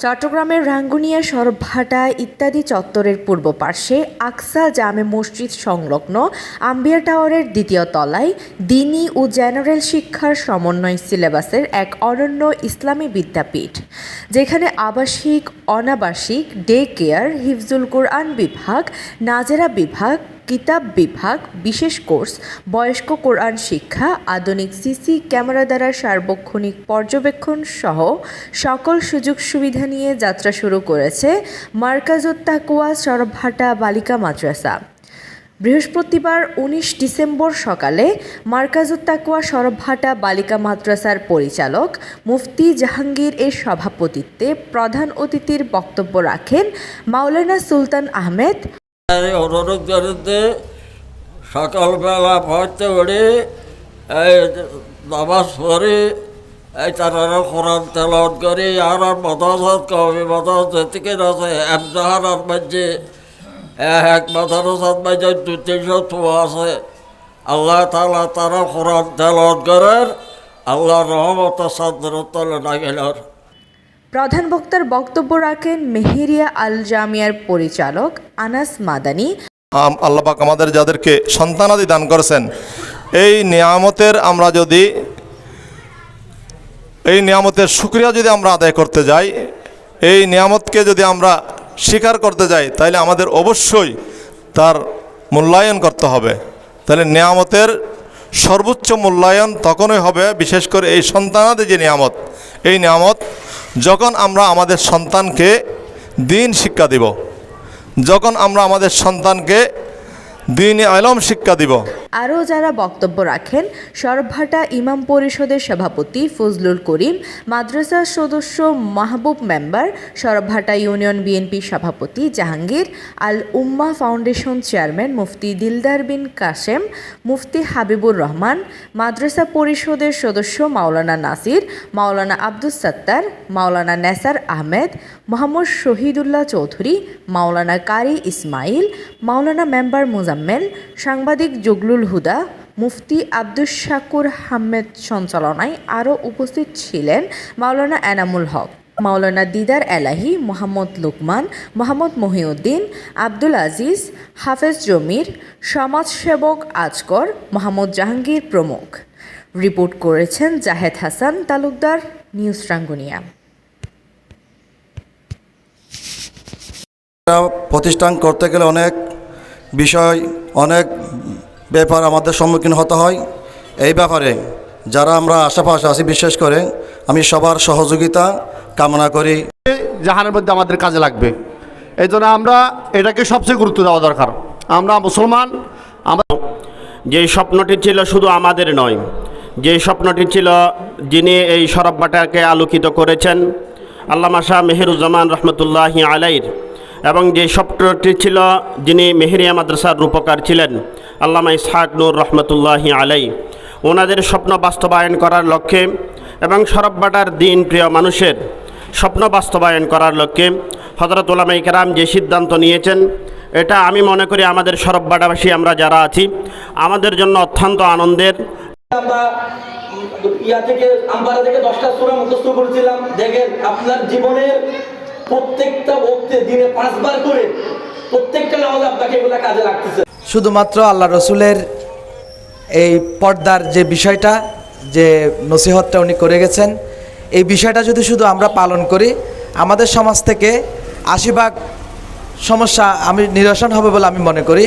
চট্টগ্রামের রাঙ্গুনিয়া সরভাটা ইত্যাদি চত্বরের পূর্ব পার্শ্বে আকসা জামে মসজিদ সংলগ্ন আম্বিয়া টাওয়ারের দ্বিতীয় তলায় দিনী ও জেনারেল শিক্ষার সমন্বয় সিলেবাসের এক অনন্য ইসলামী বিদ্যাপীঠ, যেখানে আবাসিক, অনাবাসিক, ডে কেয়ার, হিফজুল কোরআন বিভাগ, নাজেরা বিভাগ কিতাব বিভাগ, বিশেষ কোর্স, বয়স্ক কোরআন শিক্ষা, আধুনিক সিসি ক্যামেরা দ্বারা সার্বক্ষণিক পর্যবেক্ষণ সহ সকল সুযোগ সুবিধা নিয়ে যাত্রা শুরু করেছে মার্কাজুত তাকুয়া সরভাটা বালিকা মাদ্রাসা। বৃহস্পতিবার উনিশ ডিসেম্বর সকালে মার্কাজুত তাকুয়া সরভাটা বালিকা মাদ্রাসার পরিচালক মুফতি জাহাঙ্গীর এর সভাপতিত্বে প্রধান অতিথির বক্তব্য রাখেন মাওলানা সুলতান আহমেদ এই অনুরোধ করতে সকালবেলা পড়তে উঠে এই নামাজ পড়ি এই তারা কোরআন তেলাওয়াত করি। আর আর মতাজত কবি মতাজত থেকে আছে একজাহার আর মাঝে। এক মাদারসাত মাঝে দু তিনশো তো আছে আল্লাহ তালা তারা কোরআন তেলাওয়াত করেন। আল্লাহ রহমত সাদরতল না গেলার প্রধান বক্তার বক্তব্য রাখেন মেহেরিয়া আল জামিয়ার পরিচালক আনাস মাদানি। আম- আল্লাহ পাক আমাদের যাদেরকে সন্তানাদি দান করেছেন, এই নিয়ামতের আমরা যদি, এই নিয়ামতের শুক্রিয়া যদি আমরা আদায় করতে যাই, এই নিয়ামতকে যদি আমরা স্বীকার করতে যাই তাহলে আমাদের অবশ্যই তার মূল্যায়ন করতে হবে। তাহলে নিয়ামতের সর্বোচ্চ মূল্যায়ন তখনই হবে, বিশেষ করে এই সন্তানাদি যে নিয়ামত, এই নিয়ামত যখন আমরা আমাদের সন্তানকে দিন শিক্ষা দিব, যখন আমরা আমাদের সন্তানকে দিন আলম শিক্ষা দিব আরও যারা বক্তব্য রাখেন সরভাটা ইমাম পরিষদের সভাপতি ফজলুল করিম, মাদ্রাসার সদস্য Mahbub member Sarbhata union BNP সভাপতি জাহাঙ্গীর আল উম্মা ফাউন্ডেশন চেয়ারম্যান মুফতি দিলদার বিন কাশেম, মুফতি হাবিবুর রহমান, মাদ্রাসা পরিষদের সদস্য মাওলানা নাসির, মাওলানা আব্দুস সাত্তার, মাওলানা নেসার আহমেদ, মোহাম্মদ শহীদুল্লাহ চৌধুরী, মাওলানা কারি ইসমাইল, মাওলানা মেম্বার মোজাম্মেল, সাংবাদিক জগলুল হুদা, মুফতি আব্দুস শাকুর হামেদ সঞ্চালনায় আরও উপস্থিত ছিলেন মাওলানা এনামুল হক, মাওলানা দিদার এলাহি মোহাম্মদ লুকমান, মোহাম্মদ মহিউদ্দিন, আব্দুল আজিজ, হাফেজ জমির, সমাজসেবক আজকর মোহাম্মদ জাহাঙ্গীর প্রমুখ। রিপোর্ট করেছেন জাহেদ হাসান তালুকদার, নিউজ রাঙ্গুনিয়া। প্রতিষ্ঠান করতে গেলে অনেক বিষয়, অনেক ব্যাপার আমাদের সম্মুখীন হতে হয়। এই ব্যাপারে যারা আমরা আশেপাশে আছি বিশেষ করে আমি সবার সহযোগিতা কামনা করি। জাহানের মধ্যে আমাদের কাজে লাগবে। এই জন্য আমরা এটাকে সবচেয়ে গুরুত্ব দেওয়া দরকার। আমরা মুসলমান আমরা যে স্বপ্নটি ছিল শুধু আমাদের নয় যে স্বপ্নটি ছিল যিনি এই সরব্বাটাকে আলোকিত করেছেন আল্লামা শাহ মেহেরুজ্জামান রহমতুল্লাহি আলাইর এবং যে স্বপ্নটি ছিল যিনি মেহেরিয়া মাদ্রাসার রূপকার ছিলেন আল্লামা ইসহাক নূর রহমতুল্লাহি আলাই ওনাদের স্বপ্ন বাস্তবায়ন করার লক্ষ্যে এবং সরব্বাটার দিন প্রিয় মানুষের স্বপ্ন বাস্তবায়ন করার লক্ষ্যে হজরত ওলামাই কেরাম যে সিদ্ধান্ত নিয়েছেন, এটা আমি মনে করি আমাদের সরব্বাটাবাসী আমরা যারা আছি, আমাদের জন্য অত্যন্ত আনন্দের। প্রত্যেকটা দিনে পাঁচবার করে প্রত্যেকটা আপনাকে কাজে লাগতেছে। শুধুমাত্র আল্লাহ রসুলের এই পর্দার যে বিষয়টা, যে নসিহতটা উনি করে গেছেন, এই বিষয়টা যদি শুধু আমরা পালন করি, আমাদের সমাজ থেকে আশিভাগ সমস্যা আমি নিরসন হবে বলে আমি মনে করি।